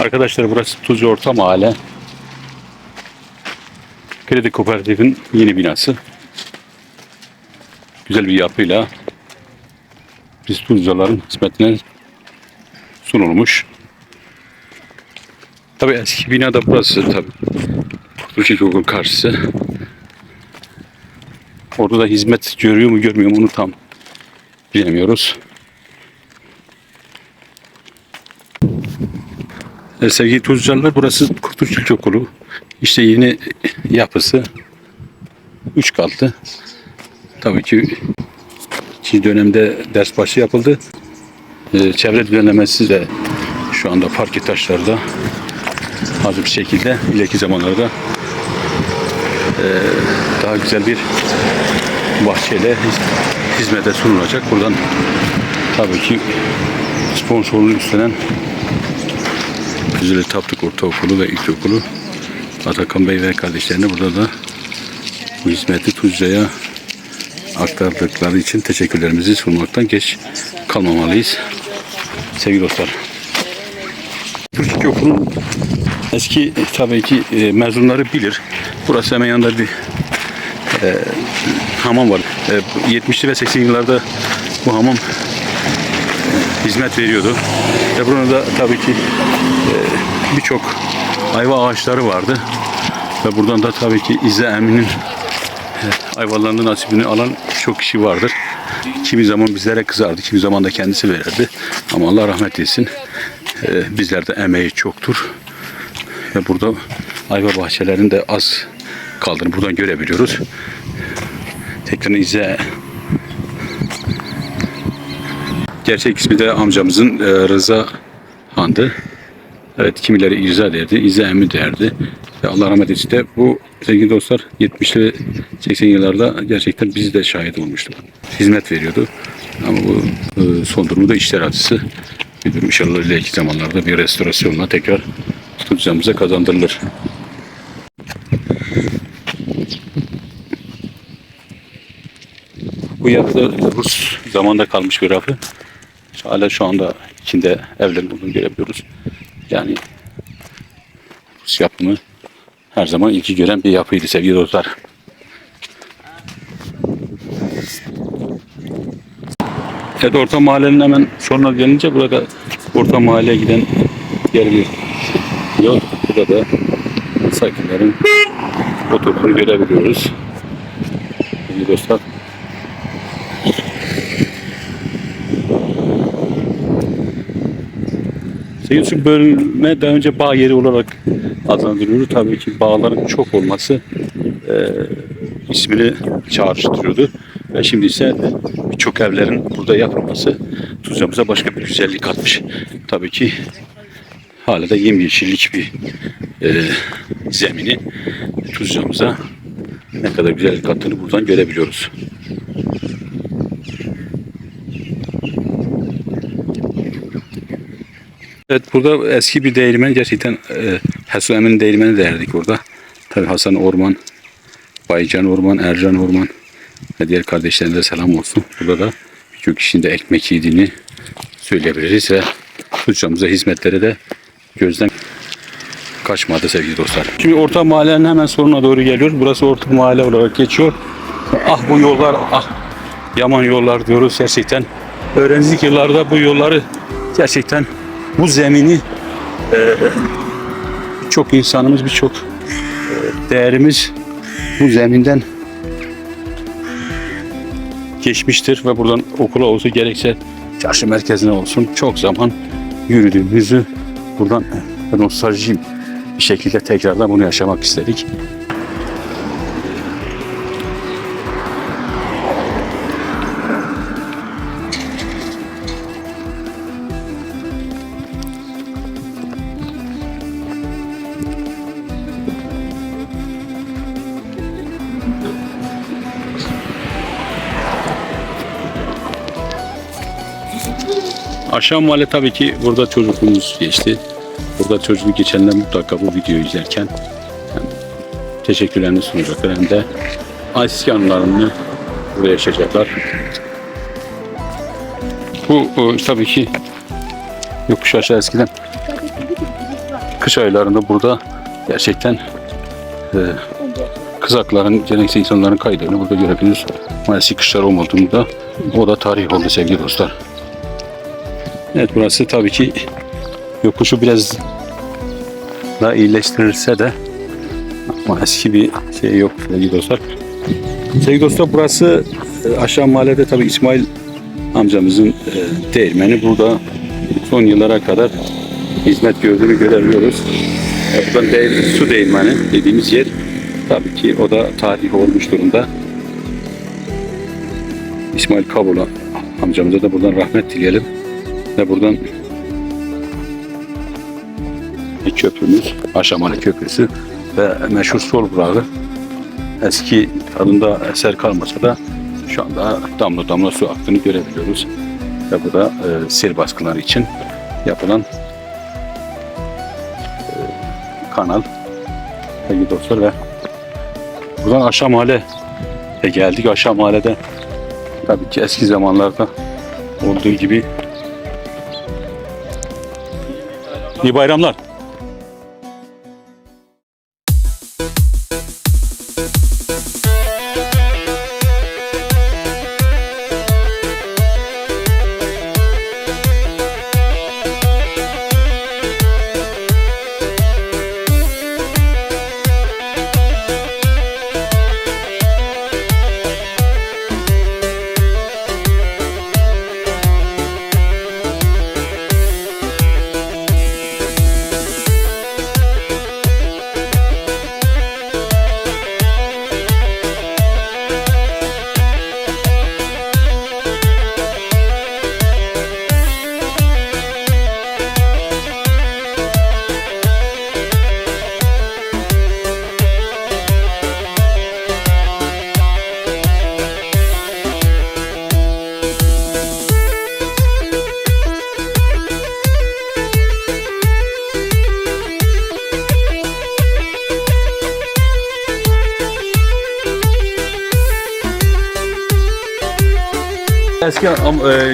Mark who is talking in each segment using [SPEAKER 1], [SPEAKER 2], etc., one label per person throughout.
[SPEAKER 1] Arkadaşlar burası Tuzlu Orta Mahalle. Kredi Kooperatif'in yeni binası. Güzel bir yapıyla biz Tuzluların hizmetine sunulmuş. Tabii eski bina da burası tabii. Kurtuluş İlkokulu karşısı. Orada da hizmet görüyor mu görmüyor mu onu tam bilemiyoruz. Sevgili Tuzcalılar burası Kurtuluş İlkokulu. İşte yeni yapısı 3 katlı. Tabii ki ikinci dönemde ders başı yapıldı. E, çevre düzenlemesi de şu anda parke taşlarda hazır bir şekilde ileriki zamanlarda e, daha güzel bir bahçeyle hiz- hizmete sunulacak. Buradan tabii ki sponsorluğu üstlenen Güzeli Taptık Ortaokulu ve İlkokulu Atakan Bey ve kardeşlerine burada da bu hizmeti Tuzca'ya aktardıkları için teşekkürlerimizi sunmaktan geç kalmamalıyız. Sevgili dostlar. Türk İlkokulu'nun eski tabii ki e, mezunları bilir. Burası hemen yanında bir e, hamam var. E, 70'li ve 80'li yıllarda bu hamam e, hizmet veriyordu. Ve burada da tabii ki e, birçok ayva ağaçları vardı. Ve buradan da tabii ki İzze Emin'in e, ayvalarının nasibini alan çok kişi vardır. Kimi zaman bizlere kızardı, kimi zaman da kendisi verirdi. Ama Allah rahmet etsin. E, bizlerde emeği çoktur. Ve burada ayva bahçelerinde az kaldığını buradan görebiliyoruz. Tekrar İzze Gerçek ismi de amcamızın e, Rıza Han'dı. Evet kimileri İrza derdi, İzza Emmi derdi. Ve Allah rahmet etsin de bu sevgili dostlar 70'li ve 80 yıllarda gerçekten biz de şahit olmuştuk. Hizmet veriyordu. Ama bu e, son durumu da işler acısı. Bir durum inşallah ileriki zamanlarda bir restorasyonla tekrar tutacağımıza kazandırılır. Bu yapı Rus zamanda kalmış bir yapı. Hala şu anda içinde evlerin olduğunu görebiliyoruz. Yani Rus yapımı her zaman ilgi gören bir yapıydı sevgili dostlar. Evet orta mahallenin hemen sonuna gelince burada orta mahalleye giden diğer bir yol. Burada da sakinlerin oturduğunu görebiliyoruz. Sevgili dostlar. Seyirci bölme daha önce bağ yeri olarak adlandırılıyordu. Tabii ki bağların çok olması e, ismini çağrıştırıyordu. Ve şimdi ise birçok evlerin burada yapılması Tuzca'mıza başka bir güzellik katmış. Tabii ki hala da yemyeşillik bir e, zemini Tuzca'mıza ne kadar güzellik kattığını buradan görebiliyoruz. Evet burada eski bir değirmen gerçekten e, Hasan Emin değirmeni derdik burada. Tabi Hasan Orman, Baycan Orman, Ercan Orman ve diğer kardeşlerine de selam olsun. Burada da birçok kişinin de ekmek yediğini söyleyebiliriz ve Tuzca'mıza hizmetlere de gözden kaçmadı sevgili dostlar. Şimdi orta mahallenin hemen sonuna doğru geliyoruz. Burası orta mahalle olarak geçiyor. Ah bu yollar ah yaman yollar diyoruz gerçekten. Öğrencilik yıllarda bu yolları gerçekten bu zemini e, çok insanımız birçok e, değerimiz bu zeminden geçmiştir ve buradan okula olsun gerekse çarşı merkezine olsun çok zaman yürüdüğümüzü buradan nostaljik bir şekilde tekrardan bunu yaşamak istedik. Aşağı mahalle tabii ki burada çocukluğumuz geçti. Burada çocukluk geçenler mutlaka bu videoyu izlerken hem teşekkürlerini sunacaklar hem de eski anılarını burada yaşayacaklar. Bu, bu tabii ki yokuş aşağı eskiden kış aylarında burada gerçekten e, kızakların, gerekse insanların kaydığını burada görebiliriz. Maalesef kışlar olmadığında o da tarih oldu sevgili dostlar. Evet burası tabii ki yokuşu biraz daha iyileştirilse de ama eski bir şey yok sevgili dostlar. Sevgili dostlar burası e, aşağı mahallede tabii İsmail amcamızın e, değirmeni burada son yıllara kadar hizmet gördüğünü görebiliyoruz. E, buradan değir, su değirmeni dediğimiz yer tabii ki o da tarihi olmuş durumda. İsmail Kabula amcamıza da buradan rahmet dileyelim. Ve buradan bir köprümüz, Aşamalı Köprüsü ve meşhur sol burağı eski tadında eser kalmasa da şu anda damla damla su aktığını görebiliyoruz. Ve bu da e, sel baskınları için yapılan e, kanal. Sevgili dostlar ve buradan aşağı mahalle e, geldik. Aşağı mahallede tabii ki eski zamanlarda olduğu gibi İyi bayramlar. Eski e,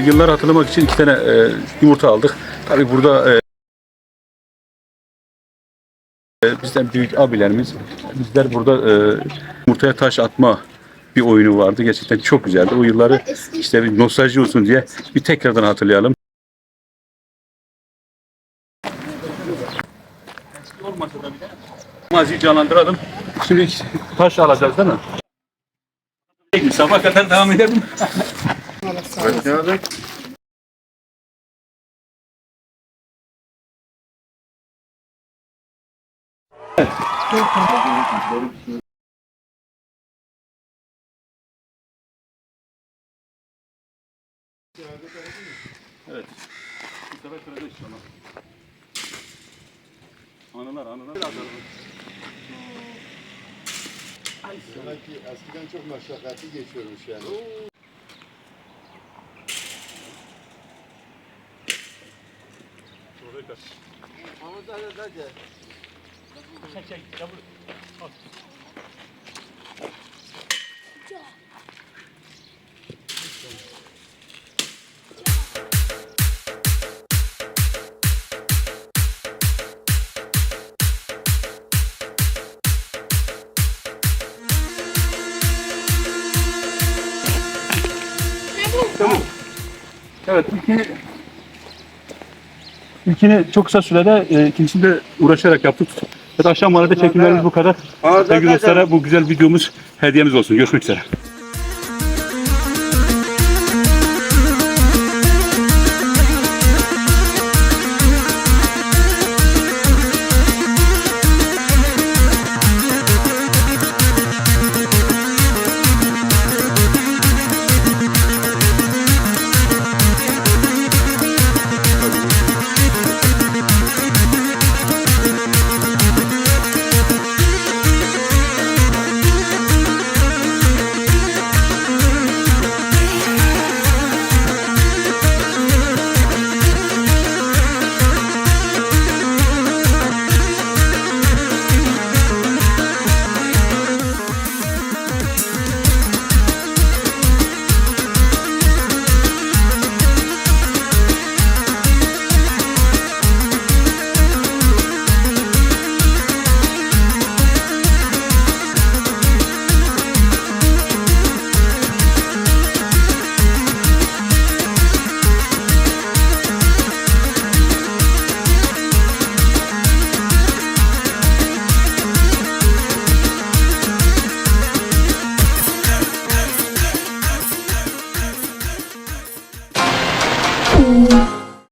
[SPEAKER 1] yıllar hatırlamak için iki tane e, yumurta aldık. Tabii burada e, e, bizden büyük abilerimiz, bizler burada e, yumurtaya taş atma bir oyunu vardı. Gerçekten çok güzeldi. O yılları işte bir nostalji olsun diye bir tekrardan hatırlayalım. Maziyi canlandıralım. Şimdi taş alacağız değil mi? Sabah kadar devam edelim. Evet. Bu sefer kıracak inşallah. Anılar, anılar.
[SPEAKER 2] Demek ki eskiden çok meşakkatli geçiyormuş yani.
[SPEAKER 1] Çek, çek, yavrum. Al. Tamam. Evet, ilkini, ilkini çok kısa sürede, e, ikincisini de uğraşarak yaptık. Evet, akşam mahallede çekimlerimiz bu kadar. Sevgili dostlara bu güzel videomuz hediyemiz olsun. Görüşmek üzere.